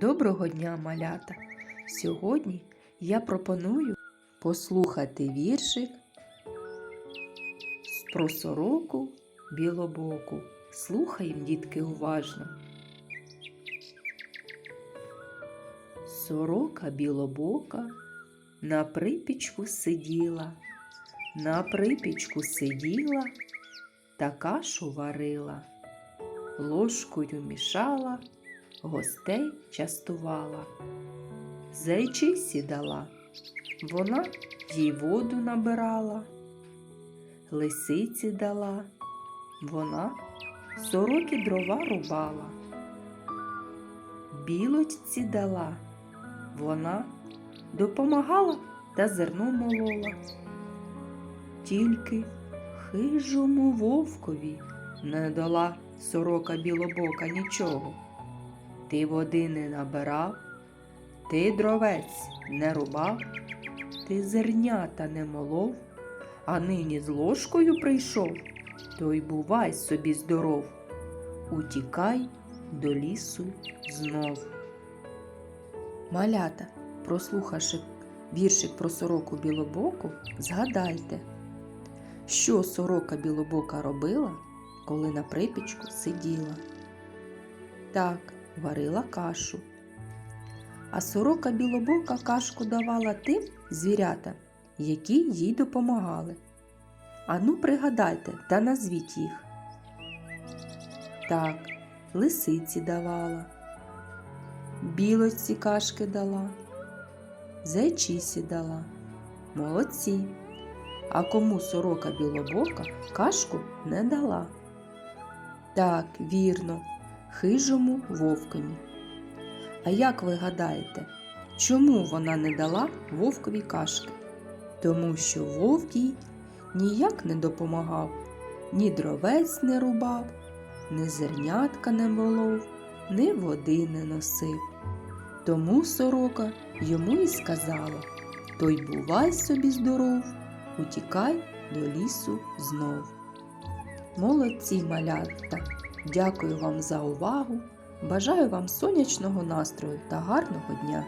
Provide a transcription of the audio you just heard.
Доброго дня, малята! Сьогодні я пропоную послухати віршик про сороку білобоку. Слухаємо, дітки, уважно. Сорока білобока на припічку сиділа, на припічку сиділа та кашу варила, ложкою мішала гостей частувала. Зайчисі дала, вона їй воду набирала, лисиці дала, вона сороки дрова рубала, білочці дала, вона допомагала та зерно молола. Тільки хижому вовкові не дала сорока білобока нічого. Ти води не набирав, ти дровець не рубав, ти зернята не молов, а нині з ложкою прийшов, то й бувай собі здоров, утікай до лісу знов. Малята, прослухавши віршик про сороку білобоку, згадайте, що сорока білобока робила, коли на припічку сиділа. Так, варила кашу. А сорока білобока кашку давала тим звірятам, які їй допомагали. Ану, пригадайте та назвіть їх. Так, лисиці давала, білочці кашки дала, зайчисі дала. Молодці. А кому сорока білобока кашку не дала. Так, вірно, хижому вовкові. А як ви гадаєте, чому вона не дала вовкові кашки? Тому що вовк їй ніяк не допомагав, ні дровець не рубав, ні зернятка не молов, ні води не носив. Тому сорока йому і сказала То й бувай собі здоров, утікай до лісу знов. Молодці малята! Дякую вам за увагу. Бажаю вам сонячного настрою та гарного дня!